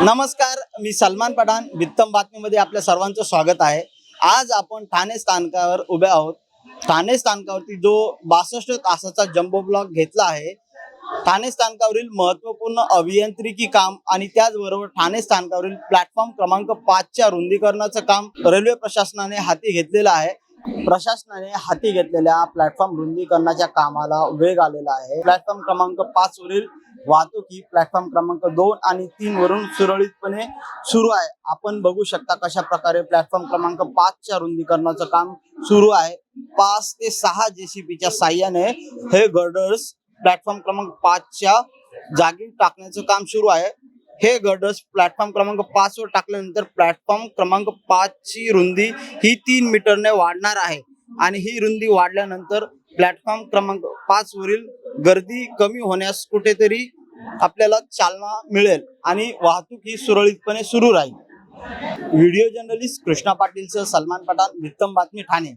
नमस्कार मी सलमान पठाण वित्तम बातमीमध्ये आपल्या सर्वांचं स्वागत आहे. आज आपण ठाणे स्थानकावर उभे आहोत. ठाणे स्थानकावरती जो बासष्ट तासाचा जम्बो ब्लॉक घेतला आहे ठाणे स्थानकावरील महत्त्वपूर्ण अभियांत्रिकी काम आणि त्याचबरोबर ठाणे स्थानकावरील प्लॅटफॉर्म क्रमांक पाचच्या रुंदीकरणाचं काम रेल्वे प्रशासनाने हाती घेतलेलं आहे. प्रशासनाने हाती घेतलेल्या प्लॅटफॉर्म रुंदीकरणाच्या कामाला वेग आलेला आहे. प्लॅटफॉर्म क्रमांक पाच वरील वाहतूक ही प्लॅटफॉर्म क्रमांक दोन आणि तीन वरून सुरळीतपणे सुरू आहे. आपण बघू शकता कशा प्रकारे प्लॅटफॉर्म क्रमांक पाचच्या रुंदीकरणाचं काम सुरू आहे. पाच ते सहा जेसीबीच्या साह्याने हे गर्डर्स प्लॅटफॉर्म क्रमांक पाचच्या जागी टाकण्याचं काम सुरू आहे. हे गर्डर्स प्लॅटफॉर्म क्रमांक पाच वर टाकल्यानंतर प्लॅटफॉर्म क्रमांक पाच ची रुंदी ही तीन मीटरने वाढणार आहे. आणि ही रुंदी वाढल्यानंतर प्लॅटफॉर्म क्रमांक पाच वरील गर्दी कमी होण्यास कुठेतरी आपल्याला चालना मिळेल आणि वाहतूक ही सुरळीतपणे सुरू राहील. व्हिडिओ जर्नलिस्ट कृष्णा पाटीलचं सलमान पठाण वित्तम बातमी ठाणे.